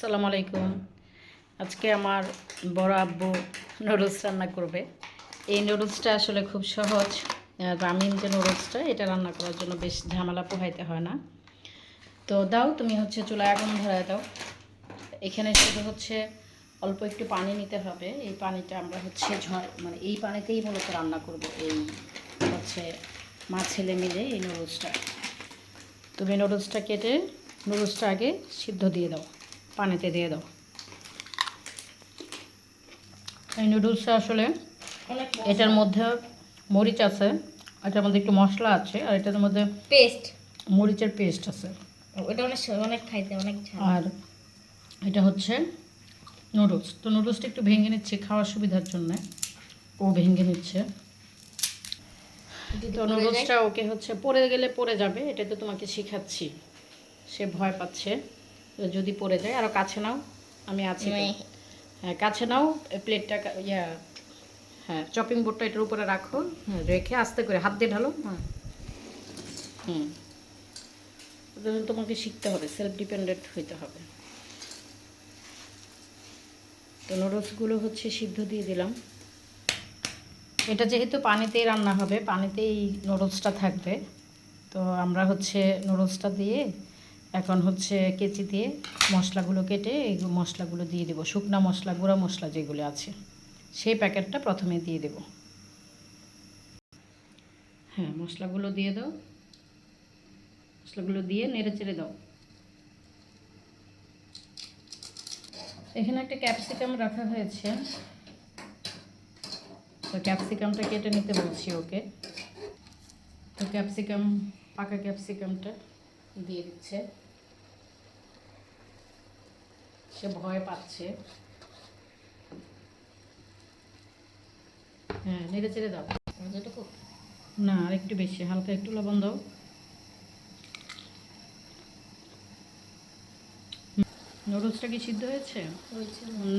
আসসালামু আলাইকুম। আজকে আমার বড় আব্বু নুডলস রান্না করবে। এই নুডলসটা আসলে খুব সহজ। গ্রামীণ যে নুডলসটা, এটা রান্না করার জন্য বেশ ঝামেলা পোহাইতে হয় না। তো দাও, তুমি হচ্ছে চুলায় আগুন ধরায় দাও। এখানে শুধু হচ্ছে অল্প একটু পানি নিতে হবে। এই পানিটা আমরা হচ্ছে ঝড় মানে এই পানিতেই মূলত রান্না করব এই হচ্ছে মা ছেলে মিলে এই নুডলসটা। তুমি নুডলসটা কেটে নুডলসটা আগে সিদ্ধ দিয়ে দাও। পানিতে দিয়ে দাও। এই নুডলসটা আসলে এটার মধ্যে মরিচ আছে এটার মধ্যে একটু মশলা আছে আর এটার মধ্যে পেস্ট মরিচের পেস্ট আছে। ওটা অনেক অনেক খাইতে অনেক আর এটা হচ্ছে নুডলস তো নুডলসটা একটু ভেঙে নিচ্ছে খাওয়ার সুবিধার জন্য। ও ভেঙে নিচ্ছে। তো নুডলসটা ওকে হচ্ছে পড়ে গেলে পড়ে যাবে এটা তো তোমাকে শেখাচ্ছি। সে ভয় পাচ্ছে। যদি পড়ে যায় আরও কাছে নাও আমি আছি। হ্যাঁ কাছে নাও প্লেটটা ইয়া হ্যাঁ চপিং বোর্ডটা এটার উপরে রাখো হ্যাঁ রেখে আস্তে করে হাত দিয়ে ঢালো হ্যাঁ। হুম। তোমাকে শিখতে হবে সেলফ ডিপেন্ডেন্ট হইতে হবে। তো নুডলসগুলো হচ্ছে সিদ্ধ দিয়ে দিলাম। এটা যেহেতু পানিতেই রান্না হবে পানিতেই নুডলসটা থাকবে তো আমরা হচ্ছে নুডলসটা দিয়ে এখন হচ্ছে কেচি দিয়ে মশলাগুলো কেটে এই মশলাগুলো দিয়ে দেবো। শুকনা মশলা, গুঁড়া মশলা যেগুলো আছে, সেই প্যাকেটটা প্রথমে দিয়ে দেব। হ্যাঁ মশলাগুলো দিয়ে দাও। মশলাগুলো দিয়ে নেড়ে চেড়ে দাও। এখানে একটা ক্যাপসিকাম রাখা হয়েছে। তো ক্যাপসিকামটা কেটে নিতে বলছি ওকে। তো ক্যাপসিকাম, পাকা ক্যাপসিকামটা দিয়ে দিচ্ছে। সে ভয় পাচ্ছে। হ্যাঁ নেড়ে চেড়ে দাও। যতটুকু না আর একটু বেশি হালকা একটু লবণ দাও। নুডলসটা কি সিদ্ধ হয়েছে?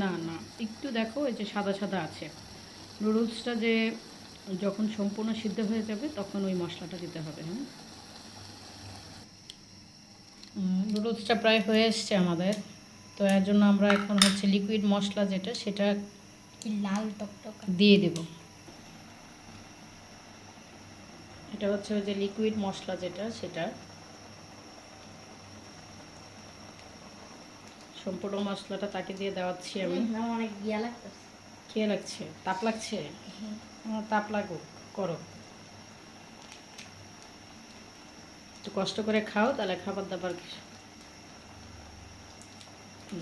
না না একটু দেখো এই যে সাদা সাদা আছে। নুডলসটা যে যখন সম্পূর্ণ সিদ্ধ হয়ে যাবে তখন ওই মশলাটা দিতে হবে হ্যাঁ? নুডলসটা প্রায় হয়ে এসছে আমাদের। তো এর জন্য আমরা এখন হচ্ছে লিকুইড মশলা যেটা সেটা লাল টকটক দিয়ে দেব। এটা হচ্ছে ওই যে লিকুইড মশলা যেটা সেটা। সম্পূর্ণ মশলাটা তাকে দিয়ে দেওয়াচ্ছি আমি। অনেক গিয়া লাগতেছে। কে লাগছে? তাপ লাগছে? তাপ লাগুক করো। একটু কষ্ট করে খাও তাহলে খাবার দাবার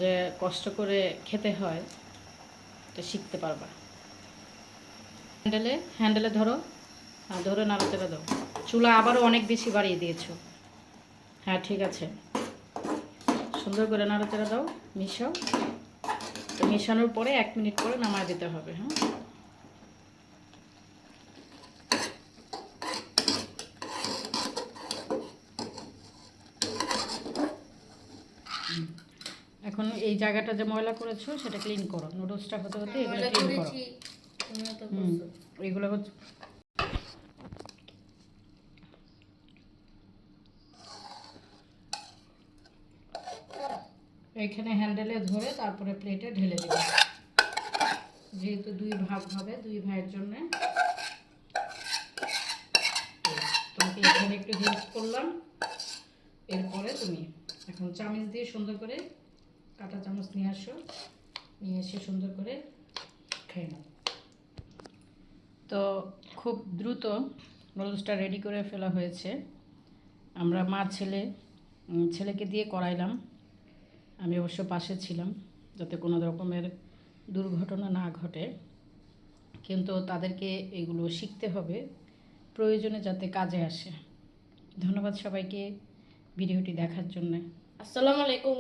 যে কষ্ট করে খেতে হয়, এটা শিখতে পারবা। হ্যান্ডেলে হ্যান্ডেলে ধরো, আর ধরে নাড়াচাড়া দাও। চুলা আবারও অনেক বেশি বাড়িয়ে দিয়েছ। হ্যাঁ ঠিক আছে। সুন্দর করে নাড়াচাড়া দাও, মিশাও। তো মেশানোর পরে এক মিনিট পরে নামায় দিতে হবে হ্যাঁ? এখন এই জায়গাটা যে ময়লা করেছ সেটা ক্লিন করো। নুডলসটা হতে হতে এগুলো ক্লিন করো। হুম এগুলো হচ্ছে এইখানে হ্যান্ডেলে ধরে তারপরে প্লেটে ঢেলে দেবে। যেহেতু দুই ভাগ হবে দুই ভাইয়ের জন্য। তোমাকে এখানে একটু হেল্প করলাম। এরপরে তুমি এখন চামচ দিয়ে সুন্দর করে কাঁটা চামচ নিয়ে আসো। নিয়ে এসে সুন্দর করে খেয়ে নাও। তো খুব দ্রুত নুডলসটা রেডি করে ফেলা হয়েছে। আমরা মা ছেলে ছেলেকে দিয়ে করাইলাম। আমি অবশ্য পাশে ছিলাম, যাতে কোনো রকমের দুর্ঘটনা না ঘটে। কিন্তু তাদেরকে এগুলো শিখতে হবে, প্রয়োজনে যাতে কাজে আসে। ধন্যবাদ সবাইকে ভিডিওটি দেখার জন্যে। আসসালামু আলাইকুম।